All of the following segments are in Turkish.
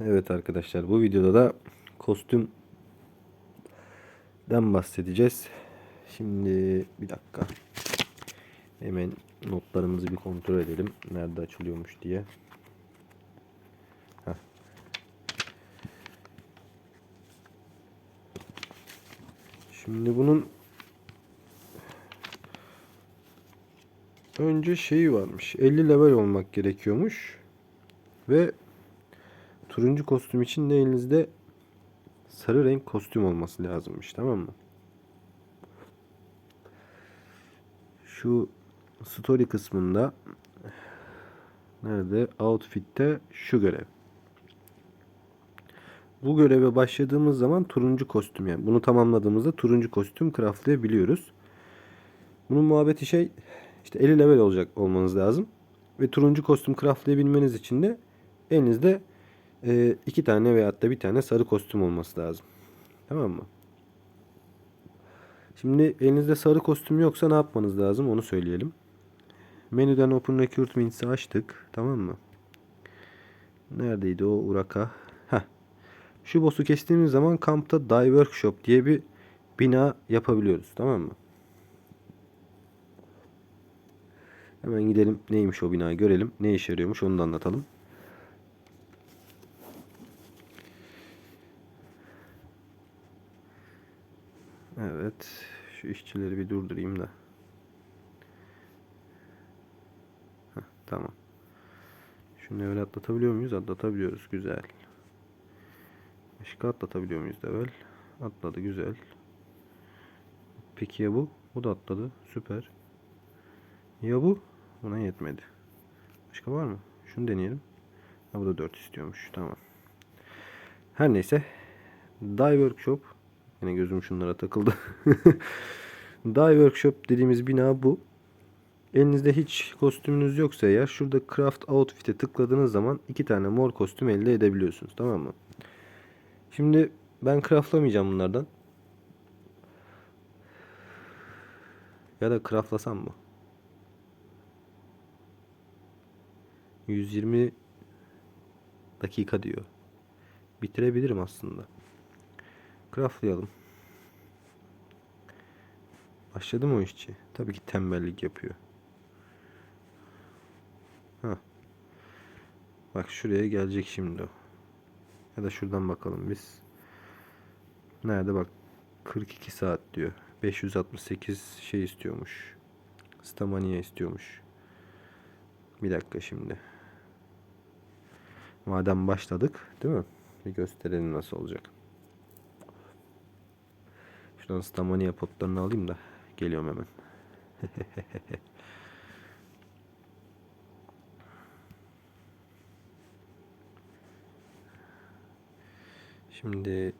Evet arkadaşlar bu videoda da kostümden bahsedeceğiz. Şimdi bir dakika. Hemen notlarımızı bir kontrol edelim. Nerede açılıyormuş diye. Heh. Şimdi bunun önce şeyi varmış. 50 level olmak gerekiyormuş. Ve turuncu kostüm için de elinizde sarı renk kostüm olması lazımmış. Tamam mı? Şu story kısmında nerede? Outfit'te şu görev. Bu göreve başladığımız zaman turuncu kostüm yani bunu tamamladığımızda turuncu kostüm craftlayabiliyoruz. Bunun muhabbeti şey işte 50 level olacak olmanız lazım. Ve turuncu kostüm craftlayabilmeniz için de elinizde e, iki tane veyahut da bir tane sarı kostüm olması lazım. Tamam mı? Şimdi elinizde sarı kostüm yoksa ne yapmanız lazım onu söyleyelim. Menüden Open Recruitments'i açtık. Tamam mı? Neredeydi o Uraka? Heh. Şu boss'u kestiğimiz zaman kampta Die Workshop diye bir bina yapabiliyoruz. Tamam mı? Hemen gidelim neymiş o bina görelim. Ne işe yarıyormuş onu da anlatalım. Evet. Şu işçileri bir durdurayım da. Heh, tamam. Şunu öyle atlatabiliyor muyuz? Atlatabiliyoruz. Güzel. Başka atlatabiliyor muyuz Devel? Atladı. Güzel. Peki ya bu? Bu da atladı. Süper. Ya bu? Buna yetmedi. Başka var mı? Şunu deneyelim. Ha, bu da 4 istiyormuş. Tamam. Her neyse. Die Workshop. Yine gözüm şunlara takıldı. Die Workshop dediğimiz bina bu. Elinizde hiç kostümünüz yoksa eğer şurada Craft Outfit'e tıkladığınız zaman iki tane mor kostüm elde edebiliyorsunuz. Tamam mı? Şimdi ben craftlamayacağım bunlardan. Ya da craftlasam mı? 120 dakika diyor. Bitirebilirim aslında. Craftlayalım. Başladı mı o işçi? Tabii ki tembellik yapıyor. Ha. Bak şuraya gelecek şimdi o. Ya da şuradan bakalım biz. Nerede bak 42 saat diyor. 568 şey istiyormuş. Stamania istiyormuş. Bir dakika şimdi. Madem başladık, değil mi? Bir gösterelim nasıl olacak. Şuradan Stamania potlarını alayım da geliyorum hemen. Şimdi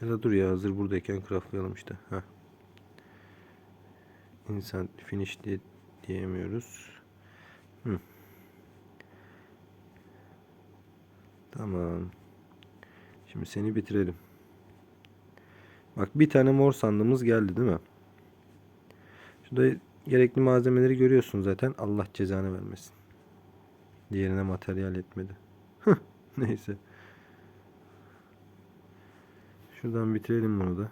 ya da dur ya hazır buradayken craftlayalım işte. Heh. İnsan finish diye diyemiyoruz. Hı. Tamam. Şimdi seni bitirelim. Bak bir tane mor sandığımız geldi değil mi? Şurada gerekli malzemeleri görüyorsun zaten. Allah cezanı vermesin. Diğerine materyal etmedi. Neyse. Şuradan bitirelim bunu da.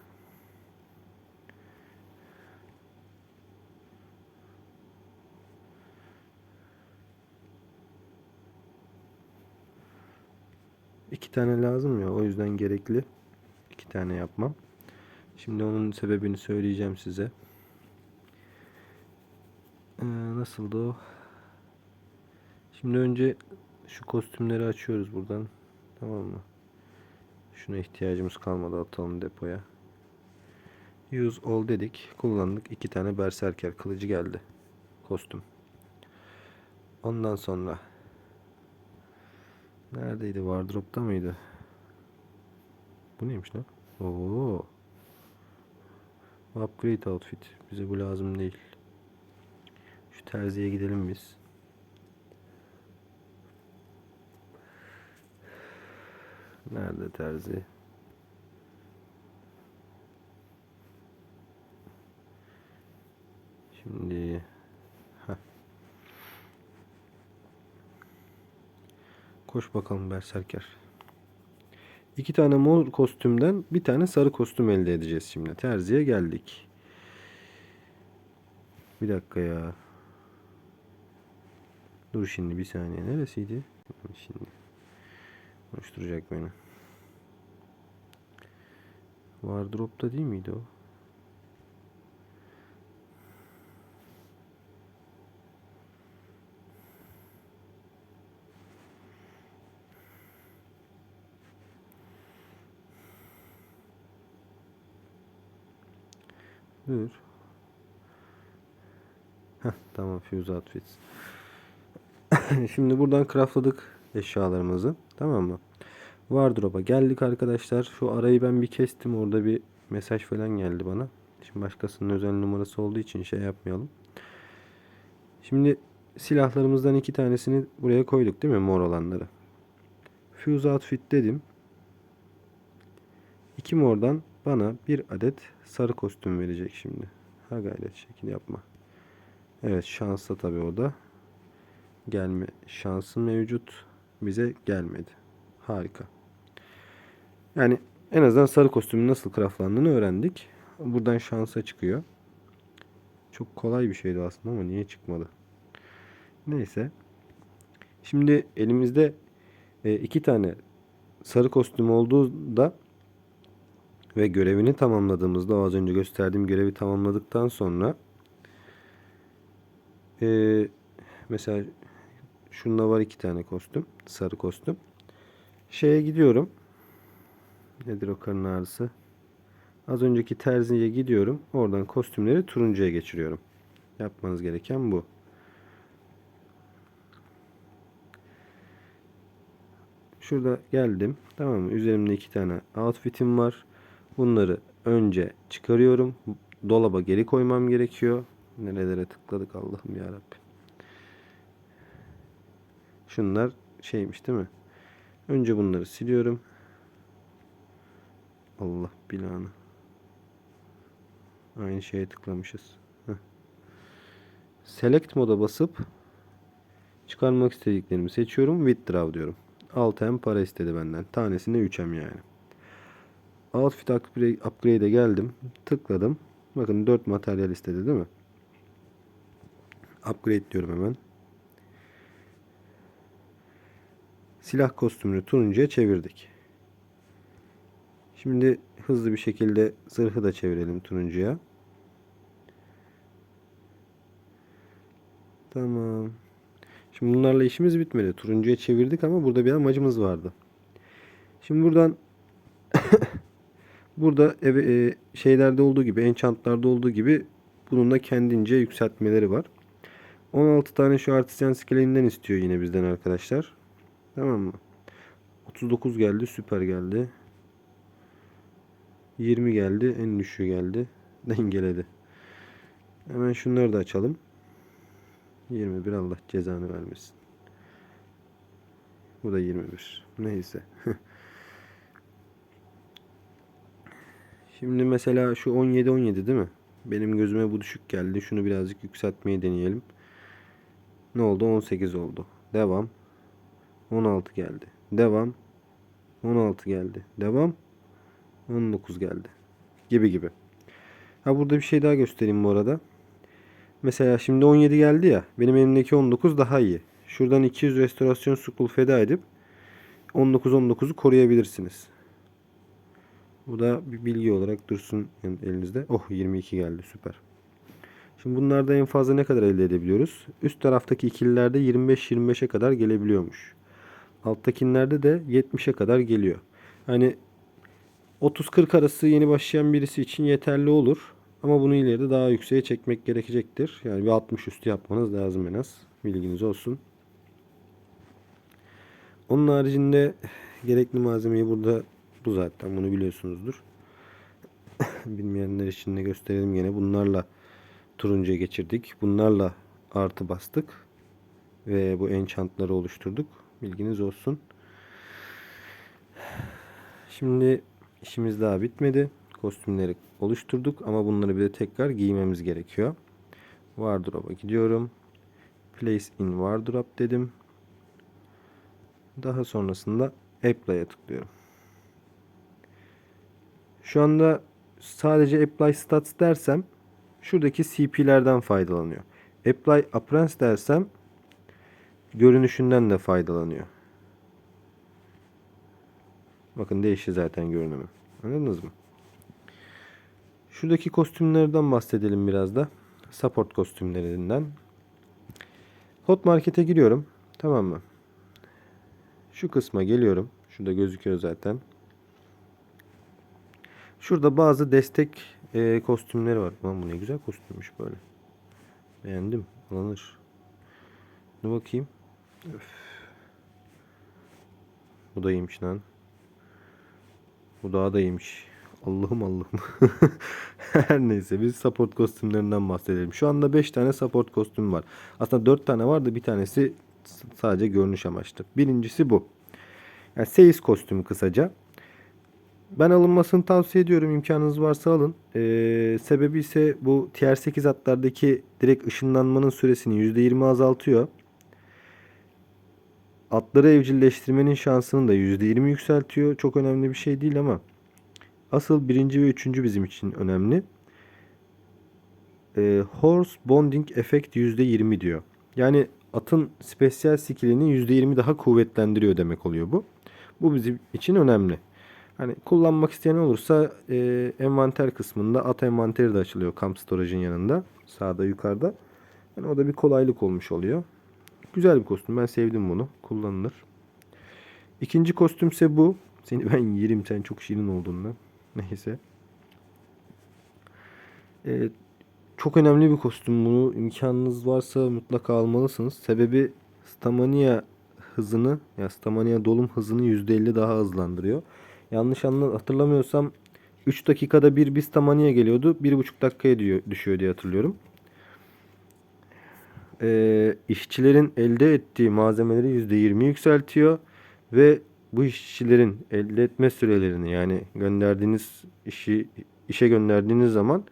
İki tane lazım ya o yüzden gerekli. iki tane yapmam. Şimdi onun sebebini söyleyeceğim size. Ee, nasıldı o? Şimdi önce şu kostümleri açıyoruz buradan. Tamam mı? Şuna ihtiyacımız kalmadı atalım depoya. Use all dedik. Kullandık. iki tane berserker kılıcı geldi. Kostüm. Ondan sonra Neredeydi? Wardrobe'da mıydı? Bu neymiş lan? Oo. Upgrade outfit. Bize bu lazım değil. Şu terziye gidelim biz. Nerede terzi? Şimdi Koş bakalım Berserker. İki tane mor kostümden bir tane sarı kostüm elde edeceğiz şimdi. Terziye geldik. Bir dakika ya. Dur şimdi bir saniye. Neresiydi? Şimdi. Konuşturacak beni. Wardrobe'da değil miydi o? Dur. Heh, tamam Fuse Outfits. Şimdi buradan craftladık eşyalarımızı. Tamam mı? Wardrobe'a geldik arkadaşlar. Şu arayı ben bir kestim. Orada bir mesaj falan geldi bana. Şimdi başkasının özel numarası olduğu için şey yapmayalım. Şimdi silahlarımızdan iki tanesini buraya koyduk değil mi? Mor olanları. Fuse Outfit dedim. İki mordan bana bir adet sarı kostüm verecek şimdi. Ha gayret şekil yapma. Evet şanslı tabi o da. Gelme şansı mevcut. Bize gelmedi. Harika. Yani en azından sarı kostümün nasıl craftlandığını öğrendik. Buradan şansa çıkıyor. Çok kolay bir şeydi aslında ama niye çıkmadı? Neyse. Şimdi elimizde e, iki tane sarı kostüm olduğunda ve görevini tamamladığımızda az önce gösterdiğim görevi tamamladıktan sonra e, mesela şunda var iki tane kostüm sarı kostüm. Şeye gidiyorum. Nedir o karın ağrısı? Az önceki terziye gidiyorum. Oradan kostümleri turuncuya geçiriyorum. Yapmanız gereken bu. Şurada geldim. Tamam mı? Üzerimde iki tane outfit'im var Bunları önce çıkarıyorum. Dolaba geri koymam gerekiyor. Nerelere tıkladık Allah'ım ya. Şunlar şeymiş değil mi? Önce bunları siliyorum. Allah bilanı. Aynı şeye tıklamışız. Heh. Select moda basıp çıkarmak istediklerimi seçiyorum. Withdraw diyorum. 6M para istedi benden. Tanesine 3M yani. Outfit Upgrade'e geldim. Tıkladım. Bakın 4 materyal istedi değil mi? Upgrade diyorum hemen. Silah kostümünü turuncuya çevirdik. Şimdi hızlı bir şekilde zırhı da çevirelim turuncuya. Tamam. Şimdi bunlarla işimiz bitmedi. Turuncuya çevirdik ama burada bir amacımız vardı. Şimdi buradan Burada e, şeylerde olduğu gibi, enchantlarda olduğu gibi bunun da kendince yükseltmeleri var. 16 tane şu artisyan skelinden istiyor yine bizden arkadaşlar. Tamam mı? 39 geldi, süper geldi. 20 geldi, en düşüğü geldi. Dengeledi. Hemen şunları da açalım. 21 Allah cezanı vermesin. Bu da 21. Neyse. Şimdi mesela şu 17 17 değil mi? Benim gözüme bu düşük geldi. Şunu birazcık yükseltmeyi deneyelim. Ne oldu? 18 oldu. Devam. 16 geldi. Devam. 16 geldi. Devam. 19 geldi. Gibi gibi. Ha burada bir şey daha göstereyim bu arada. Mesela şimdi 17 geldi ya. Benim elimdeki 19 daha iyi. Şuradan 200 restorasyon scroll feda edip 19 19'u koruyabilirsiniz. Bu da bir bilgi olarak dursun elinizde. Oh 22 geldi süper. Şimdi bunlarda en fazla ne kadar elde edebiliyoruz? Üst taraftaki ikililerde 25-25'e kadar gelebiliyormuş. Alttakilerde de 70'e kadar geliyor. Hani 30-40 arası yeni başlayan birisi için yeterli olur. Ama bunu ileride daha yükseğe çekmek gerekecektir. Yani bir 60 üstü yapmanız lazım en az. Bilginiz olsun. Onun haricinde gerekli malzemeyi burada bu zaten. Bunu biliyorsunuzdur. Bilmeyenler için de gösterelim yine. Bunlarla turuncuya geçirdik. Bunlarla artı bastık. Ve bu enchantları oluşturduk. Bilginiz olsun. Şimdi işimiz daha bitmedi. Kostümleri oluşturduk ama bunları bir de tekrar giymemiz gerekiyor. Wardrobe'a gidiyorum. Place in wardrobe dedim. Daha sonrasında Apply'a tıklıyorum. Şu anda sadece Apply Stats dersem şuradaki CP'lerden faydalanıyor. Apply Appearance dersem görünüşünden de faydalanıyor. Bakın değişti zaten görünümü. Anladınız mı? Şuradaki kostümlerden bahsedelim biraz da. Support kostümlerinden. Hot Market'e giriyorum. Tamam mı? Şu kısma geliyorum. Şurada gözüküyor zaten. Şurada bazı destek e, kostümleri var. Lan bu ne güzel kostümmüş böyle. Beğendim. Alınır. Dur bakayım. Öf. Bu da iyiymiş lan. Bu daha da iyiymiş. Allah'ım Allah'ım. Her neyse biz support kostümlerinden bahsedelim. Şu anda 5 tane support kostüm var. Aslında 4 tane vardı. Bir tanesi sadece görünüş amaçlı. Birincisi bu. Yani Seiz kostümü kısaca. Ben alınmasını tavsiye ediyorum. İmkanınız varsa alın. Ee, sebebi ise bu TR8 atlardaki direkt ışınlanmanın süresini %20 azaltıyor. Atları evcilleştirmenin şansını da %20 yükseltiyor. Çok önemli bir şey değil ama asıl birinci ve üçüncü bizim için önemli. Ee, horse bonding effect %20 diyor. Yani atın spesyal skillini %20 daha kuvvetlendiriyor demek oluyor bu. Bu bizim için önemli. Hani kullanmak isteyen olursa e, envanter kısmında at envanteri de açılıyor Camp Storage'ın yanında. Sağda yukarıda. Yani o da bir kolaylık olmuş oluyor. Güzel bir kostüm. Ben sevdim bunu. Kullanılır. İkinci kostümse bu. Seni ben yerim sen çok şirin olduğundan. Neyse. Ee, çok önemli bir kostüm bunu. imkanınız varsa mutlaka almalısınız. Sebebi Stamania hızını ya Stamania dolum hızını %50 daha hızlandırıyor. Yanlış anla hatırlamıyorsam 3 dakikada bir bir Stamania geliyordu. 1,5 dakikaya diyor, düşüyor diye hatırlıyorum. Ee, işçilerin elde ettiği malzemeleri %20 yükseltiyor ve bu işçilerin elde etme sürelerini yani gönderdiğiniz işi işe gönderdiğiniz zaman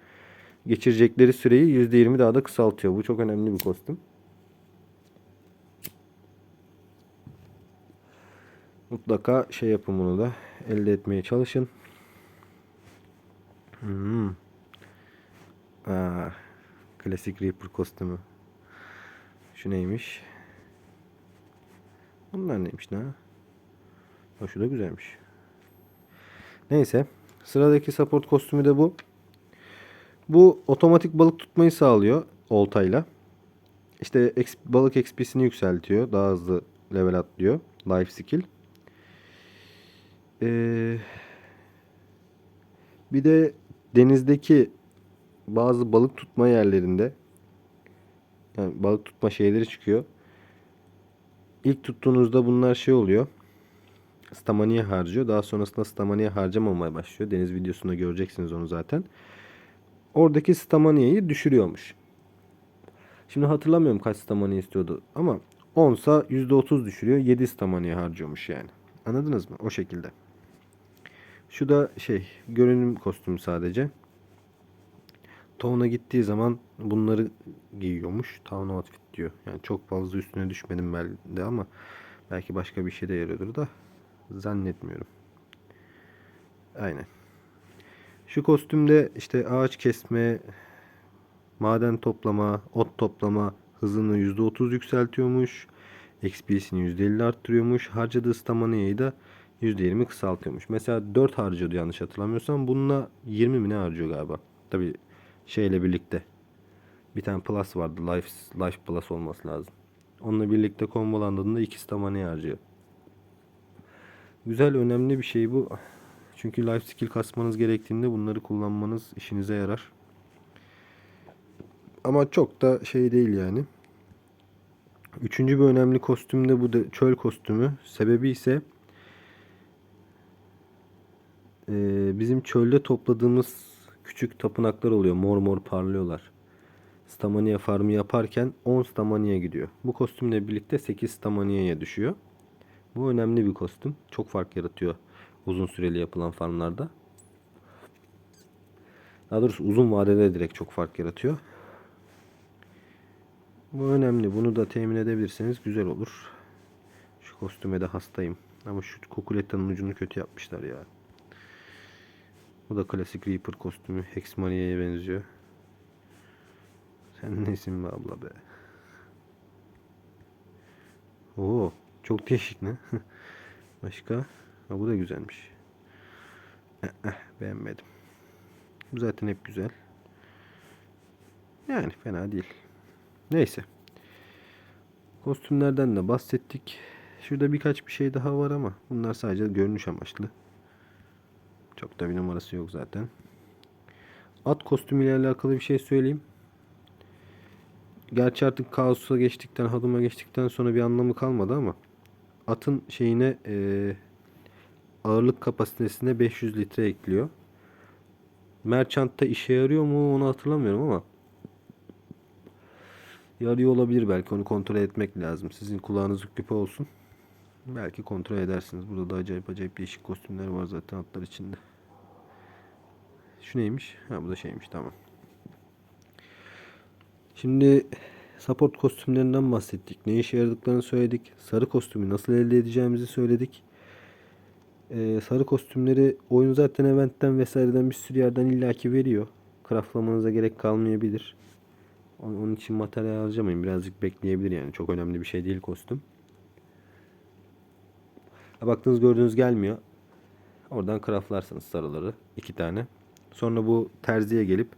geçirecekleri süreyi %20 daha da kısaltıyor. Bu çok önemli bir kostüm. Mutlaka şey yapın bunu da elde etmeye çalışın. Hmm. Aa, klasik Reaper kostümü. Şu neymiş? Bunlar neymiş ne? Ha, şu da güzelmiş. Neyse. Sıradaki support kostümü de bu. Bu otomatik balık tutmayı sağlıyor oltayla. İşte balık XP'sini yükseltiyor. Daha hızlı level atlıyor. Life skill. Ee, bir de denizdeki bazı balık tutma yerlerinde yani balık tutma şeyleri çıkıyor. İlk tuttuğunuzda bunlar şey oluyor. Stamaniye harcıyor. Daha sonrasında stamaniye harcamamaya başlıyor. Deniz videosunda göreceksiniz onu zaten. Oradaki stamaniyeyi düşürüyormuş. Şimdi hatırlamıyorum kaç stamaniye istiyordu ama 10 sa %30 düşürüyor. 7 stamaniye harcıyormuş yani. Anladınız mı? O şekilde. Şu da şey görünüm kostümü sadece. Town'a gittiği zaman bunları giyiyormuş. Town outfit diyor. Yani çok fazla üstüne düşmedim de ama belki başka bir şey de yarıyordur da zannetmiyorum. Aynen. Şu kostümde işte ağaç kesme, maden toplama, ot toplama hızını %30 yükseltiyormuş. XP'sini %50 arttırıyormuş. Harcadığı stamina'yı da %20 kısaltıyormuş. Mesela 4 harcıyordu yanlış hatırlamıyorsam. Bununla 20 mi ne harcıyor galiba. Tabi şeyle birlikte. Bir tane plus vardı. Life, Life Plus olması lazım. Onunla birlikte kombolandığında 2 stamina harcıyor. Güzel önemli bir şey bu. Çünkü life skill kasmanız gerektiğinde bunları kullanmanız işinize yarar. Ama çok da şey değil yani. Üçüncü bir önemli kostüm de bu da çöl kostümü. Sebebi ise eee, bizim çölde topladığımız küçük tapınaklar oluyor. Mor mor parlıyorlar. Stamania farmı yaparken 10 Stamania gidiyor. Bu kostümle birlikte 8 Stamania'ya düşüyor. Bu önemli bir kostüm. Çok fark yaratıyor uzun süreli yapılan farmlarda. Daha doğrusu uzun vadede direkt çok fark yaratıyor. Bu önemli. Bunu da temin edebilirseniz güzel olur. Şu Kostüme de hastayım. Ama şu kukuletanın ucunu kötü yapmışlar ya. Bu da klasik Reaper kostümü. Hexmania'ya benziyor. Sen nesin be abla be? Oo, çok değişik ne? Başka? Ha, bu da güzelmiş. Eh, eh, beğenmedim. Bu zaten hep güzel. Yani fena değil. Neyse. Kostümlerden de bahsettik. Şurada birkaç bir şey daha var ama bunlar sadece görünüş amaçlı. Çok da bir numarası yok zaten. At kostümüyle alakalı bir şey söyleyeyim. Gerçi artık kaosa geçtikten, hadıma geçtikten sonra bir anlamı kalmadı ama atın şeyine eee, ağırlık kapasitesine 500 litre ekliyor. Merchant'ta işe yarıyor mu onu hatırlamıyorum ama yarıyor olabilir belki onu kontrol etmek lazım. Sizin kulağınız küpe olsun. Belki kontrol edersiniz. Burada da acayip acayip değişik kostümler var zaten atlar içinde. Şu neymiş? Ha bu da şeymiş tamam. Şimdi support kostümlerinden bahsettik. Ne işe yaradıklarını söyledik. Sarı kostümü nasıl elde edeceğimizi söyledik. Ee, sarı kostümleri oyun zaten eventten vesaireden bir sürü yerden illaki veriyor. Craftlamanıza gerek kalmayabilir. Onun için materyal harcamayın. Birazcık bekleyebilir yani. Çok önemli bir şey değil kostüm. Baktığınız gördüğünüz gelmiyor. Oradan craftlarsınız sarıları. iki tane. Sonra bu terziye gelip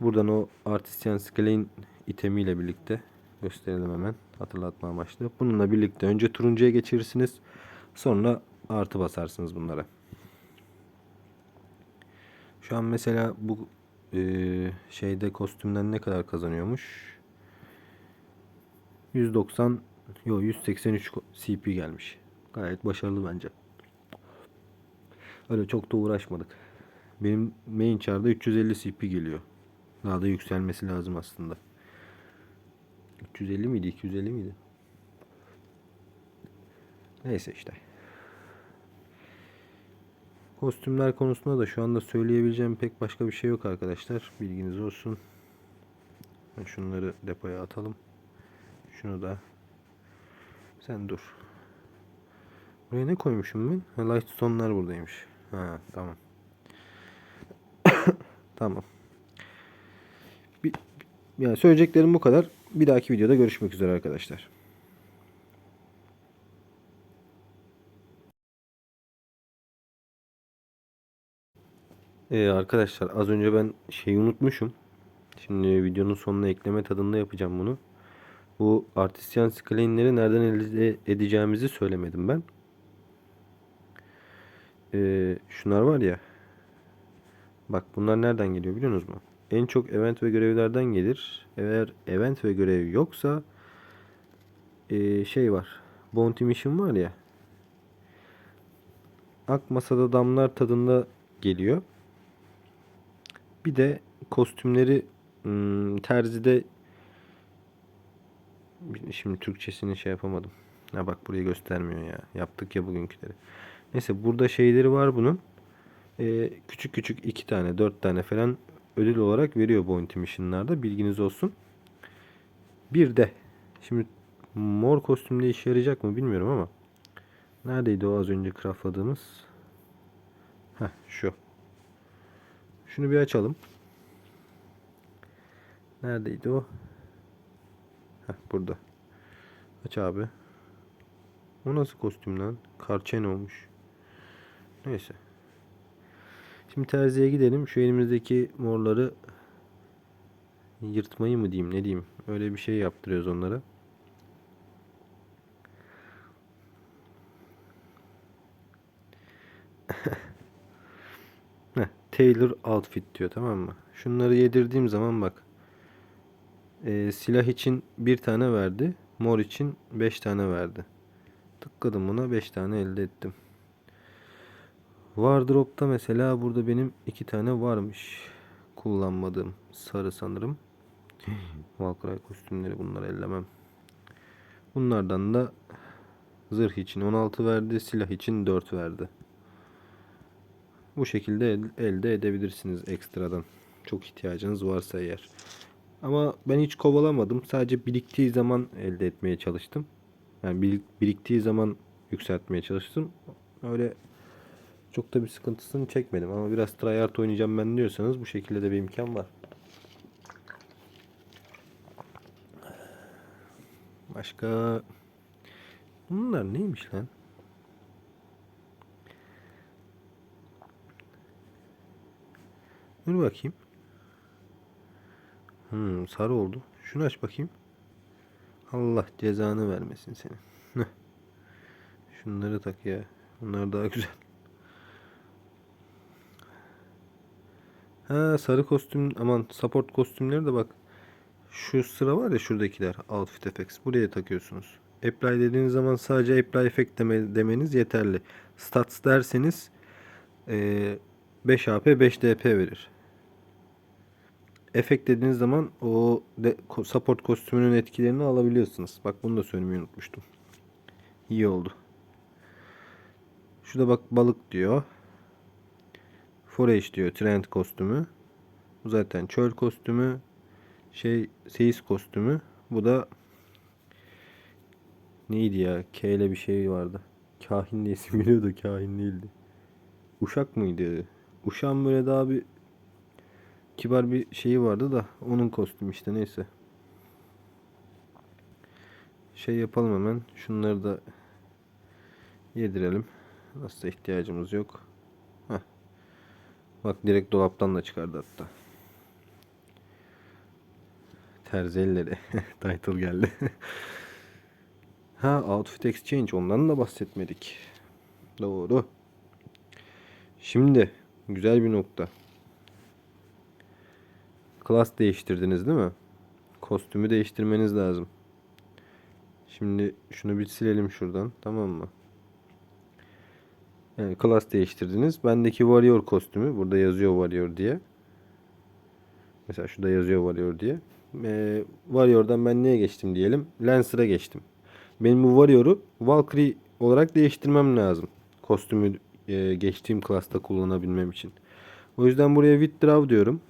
buradan o artisyan skelein itemiyle birlikte gösterelim hemen hatırlatma amaçlı. Bununla birlikte önce turuncuya geçirirsiniz. Sonra artı basarsınız bunlara. Şu an mesela bu eee, şeyde kostümden ne kadar kazanıyormuş? 190 yo 183 ko- CP gelmiş. Gayet başarılı bence. Öyle çok da uğraşmadık. Benim main char'da 350 CP geliyor. Daha da yükselmesi lazım aslında. 350 miydi? 250 miydi? Neyse işte. Kostümler konusunda da şu anda söyleyebileceğim pek başka bir şey yok arkadaşlar. Bilginiz olsun. Şunları depoya atalım. Şunu da. Sen dur. Buraya ne koymuşum ben? Lightstone'lar buradaymış. Ha tamam. Tamam. Bir, yani söyleyeceklerim bu kadar. Bir dahaki videoda görüşmek üzere arkadaşlar. Ee, arkadaşlar az önce ben şeyi unutmuşum. Şimdi videonun sonuna ekleme tadında yapacağım bunu. Bu artisyan skleinleri nereden elde edeceğimizi söylemedim ben. Ee, şunlar var ya. Bak bunlar nereden geliyor biliyor musunuz mu? En çok event ve görevlerden gelir. Eğer event ve görev yoksa ee, şey var. Bounty Mission var ya. Ak masada damlar tadında geliyor. Bir de kostümleri hmm, terzide şimdi Türkçesini şey yapamadım. Ha bak burayı göstermiyor ya. Yaptık ya bugünküleri. Neyse burada şeyleri var bunun. Ee, küçük küçük iki tane, dört tane falan ödül olarak veriyor Bounty Mission'larda. Bilginiz olsun. Bir de şimdi mor kostümde işe yarayacak mı bilmiyorum ama neredeydi o az önce craftladığımız? Heh şu. Şunu bir açalım. Neredeydi o? Heh burada. Aç abi. O nasıl kostüm lan? Karçen olmuş. Neyse. Şimdi terziye gidelim. Şu elimizdeki morları yırtmayı mı diyeyim ne diyeyim. Öyle bir şey yaptırıyoruz onlara. Heh, Tailor outfit diyor tamam mı? Şunları yedirdiğim zaman bak. Ee, silah için bir tane verdi. Mor için 5 tane verdi. Tıkladım buna 5 tane elde ettim. Wardrobe'da mesela burada benim iki tane varmış. Kullanmadığım sarı sanırım. Valkyrie kostümleri bunları ellemem. Bunlardan da zırh için 16 verdi, silah için 4 verdi. Bu şekilde el- elde edebilirsiniz ekstradan. Çok ihtiyacınız varsa eğer. Ama ben hiç kovalamadım. Sadece biriktiği zaman elde etmeye çalıştım. Yani birik- biriktiği zaman yükseltmeye çalıştım. Öyle çok da bir sıkıntısını çekmedim ama biraz tryhard oynayacağım ben diyorsanız bu şekilde de bir imkan var. Başka bunlar neymiş lan? Dur bakayım. Hmm, sarı oldu. Şunu aç bakayım. Allah cezanı vermesin senin. Şunları tak ya. Bunlar daha güzel. Ha sarı kostüm aman support kostümleri de bak. Şu sıra var ya şuradakiler outfit effects. Buraya takıyorsunuz. Apply dediğiniz zaman sadece apply effect deme- demeniz yeterli. Stats derseniz eee 5 AP 5 DP verir. Efekt dediğiniz zaman o de, support kostümünün etkilerini alabiliyorsunuz. Bak bunu da söylemeyi unutmuştum. İyi oldu. Şurada bak balık diyor. Forage diyor trend kostümü. Bu zaten çöl kostümü. Şey seyis kostümü. Bu da neydi ya? K ile bir şey vardı. Kahin diye isim geliyordu. Kahin değildi. Uşak mıydı? Uşağın böyle daha bir kibar bir şeyi vardı da onun kostümü işte neyse. Şey yapalım hemen. Şunları da yedirelim. Nasıl ihtiyacımız yok. Bak direkt dolaptan da çıkardı hatta. Terzi elleri. Title geldi. ha outfit exchange ondan da bahsetmedik. Doğru. Şimdi güzel bir nokta. Klas değiştirdiniz değil mi? Kostümü değiştirmeniz lazım. Şimdi şunu bir silelim şuradan. Tamam mı? Yani klas değiştirdiniz. Bendeki Warrior kostümü. Burada yazıyor Warrior diye. Mesela şurada yazıyor Warrior diye. Ee, Warrior'dan ben neye geçtim diyelim. Lancer'a geçtim. Benim bu Warrior'u Valkyrie olarak değiştirmem lazım. Kostümü e, geçtiğim klasta kullanabilmem için. O yüzden buraya withdraw diyorum.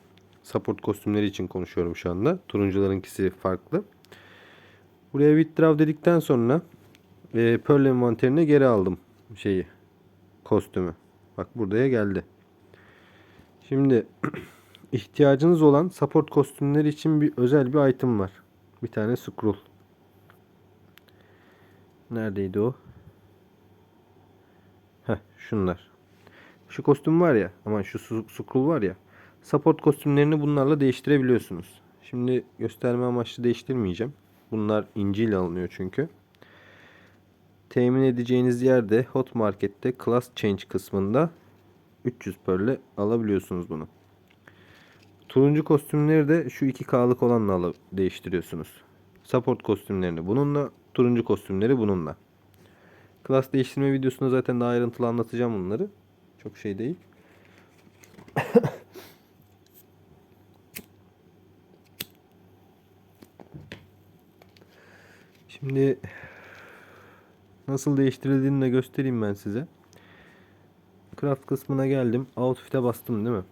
Support kostümleri için konuşuyorum şu anda. Turuncularınkisi farklı. Buraya withdraw dedikten sonra e, Pearl envanterine geri aldım şeyi. Kostümü. Bak buraya geldi. Şimdi ihtiyacınız olan support kostümleri için bir özel bir item var. Bir tane scroll. Neredeydi o? Heh şunlar. Şu kostüm var ya aman şu scroll var ya. Support kostümlerini bunlarla değiştirebiliyorsunuz. Şimdi gösterme amaçlı değiştirmeyeceğim. Bunlar inciyle alınıyor çünkü. Temin edeceğiniz yerde Hot Market'te Class Change kısmında 300 pearl'e alabiliyorsunuz bunu. Turuncu kostümleri de şu 2K'lık olanla değiştiriyorsunuz. Support kostümlerini bununla, turuncu kostümleri bununla. Class değiştirme videosunda zaten daha ayrıntılı anlatacağım bunları. Çok şey değil. Şimdi nasıl değiştirildiğini de göstereyim ben size. Craft kısmına geldim. Outfit'e bastım değil mi?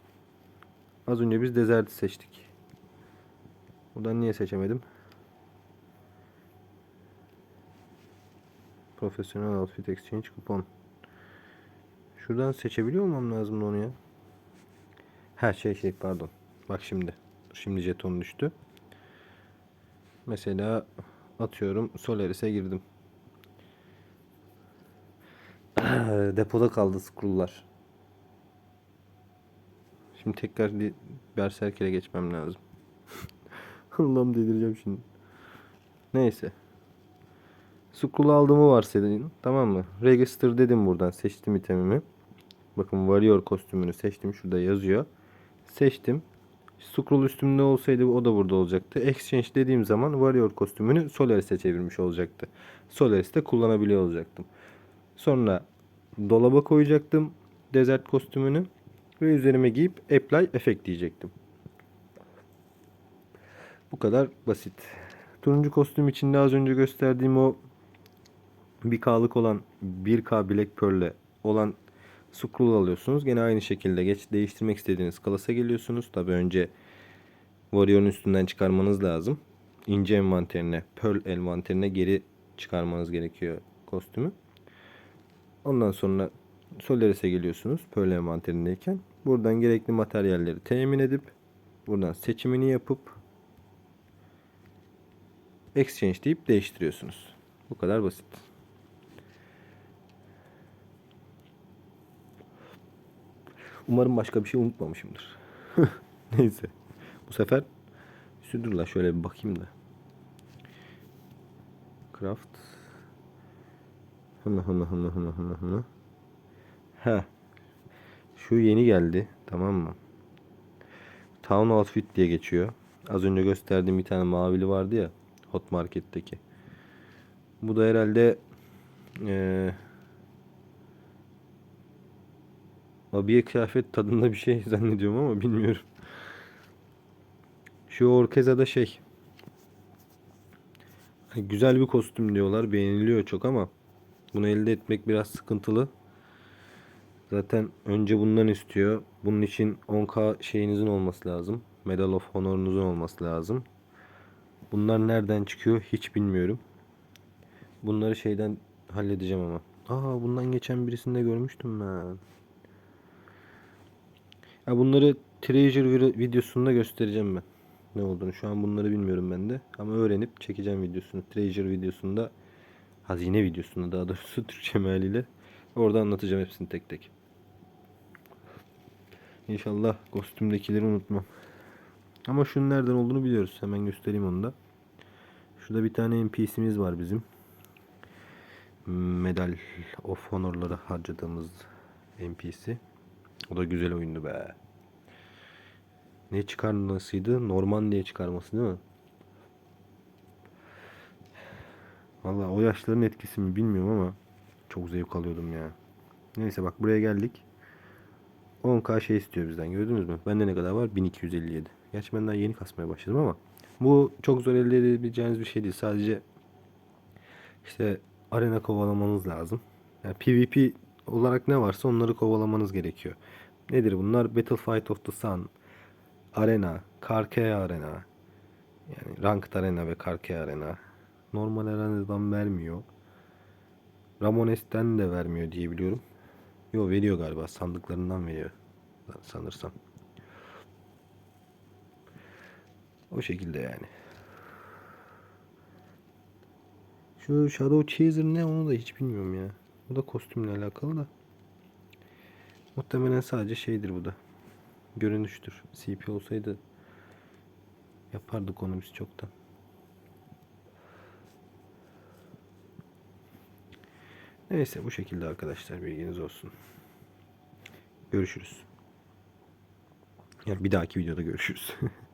Az önce biz Desert'i seçtik. Buradan niye seçemedim? Profesyonel Outfit Exchange kupon. Şuradan seçebiliyor olmam lazım onu ya. Ha şey şey pardon. Bak şimdi. Şimdi jeton düştü. Mesela atıyorum Solaris'e girdim. Depoda kaldı scroll'lar. Şimdi tekrar bir Berserker'e geçmem lazım. Allah'ım delireceğim şimdi. Neyse. Scroll aldığımı varsayın. Tamam mı? Register dedim buradan. Seçtim itemimi. Bakın Warrior kostümünü seçtim. Şurada yazıyor. Seçtim. Scroll üstümde olsaydı o da burada olacaktı. Exchange dediğim zaman Warrior kostümünü Solaris'e çevirmiş olacaktı. Solaris'te kullanabiliyor olacaktım. Sonra dolaba koyacaktım Desert kostümünü ve üzerime giyip Apply Effect diyecektim. Bu kadar basit. Turuncu kostüm içinde az önce gösterdiğim o 1K'lık olan 1K Black Pearl'le olan scroll alıyorsunuz. Gene aynı şekilde geç değiştirmek istediğiniz klasa geliyorsunuz. Tabi önce Warrior'un üstünden çıkarmanız lazım. İnce envanterine, Pearl envanterine geri çıkarmanız gerekiyor kostümü. Ondan sonra Solaris'e geliyorsunuz Pearl envanterindeyken. Buradan gerekli materyalleri temin edip buradan seçimini yapıp exchange deyip değiştiriyorsunuz. Bu kadar basit. Umarım başka bir şey unutmamışımdır. Neyse. Bu sefer dur la şöyle bir bakayım da. Craft. Hına hına hına hına hına hına. Ha. Şu yeni geldi. Tamam mı? Town Outfit diye geçiyor. Az önce gösterdiğim bir tane mavili vardı ya. Hot Market'teki. Bu da herhalde eee abiye kıyafet tadında bir şey zannediyorum ama bilmiyorum. Şu Orkeza'da şey güzel bir kostüm diyorlar. Beğeniliyor çok ama bunu elde etmek biraz sıkıntılı. Zaten önce bundan istiyor. Bunun için 10k şeyinizin olması lazım. Medal of Honor'unuzun olması lazım. Bunlar nereden çıkıyor hiç bilmiyorum. Bunları şeyden halledeceğim ama. Aa bundan geçen birisinde görmüştüm ben. Ya bunları Treasure vi- videosunda göstereceğim ben. Ne olduğunu. Şu an bunları bilmiyorum ben de. Ama öğrenip çekeceğim videosunu. Treasure videosunda. Hazine videosunda daha doğrusu Türkçe mealiyle. Orada anlatacağım hepsini tek tek. İnşallah kostümdekileri unutmam. Ama şunun nereden olduğunu biliyoruz. Hemen göstereyim onu da. Şurada bir tane NPC'miz var bizim. Medal of Honor'lara harcadığımız NPC. O da güzel oyundu be. Ne çıkarmasıydı? Norman diye çıkarması değil mi? Vallahi o yaşların etkisi mi bilmiyorum ama çok zevk alıyordum ya. Neyse bak buraya geldik. 10k şey istiyor bizden gördünüz mü? Bende ne kadar var? 1257. Gerçi ben daha yeni kasmaya başladım ama bu çok zor elde edebileceğiniz bir şey değil. Sadece işte arena kovalamanız lazım. Yani PvP olarak ne varsa onları kovalamanız gerekiyor. Nedir bunlar? Battlefight of the Sun, Arena, Karkea Arena, yani Ranked Arena ve Karkea Arena. Normal arenadan vermiyor. Ramones'ten de vermiyor diye biliyorum. Yo veriyor galiba sandıklarından veriyor sanırsam. O şekilde yani. Şu Shadow Chaser ne onu da hiç bilmiyorum ya. Bu da kostümle alakalı da. Muhtemelen sadece şeydir bu da. Görünüştür. CP olsaydı yapardık onu biz çoktan. Neyse bu şekilde arkadaşlar bilginiz olsun. Görüşürüz. Yani bir dahaki videoda görüşürüz.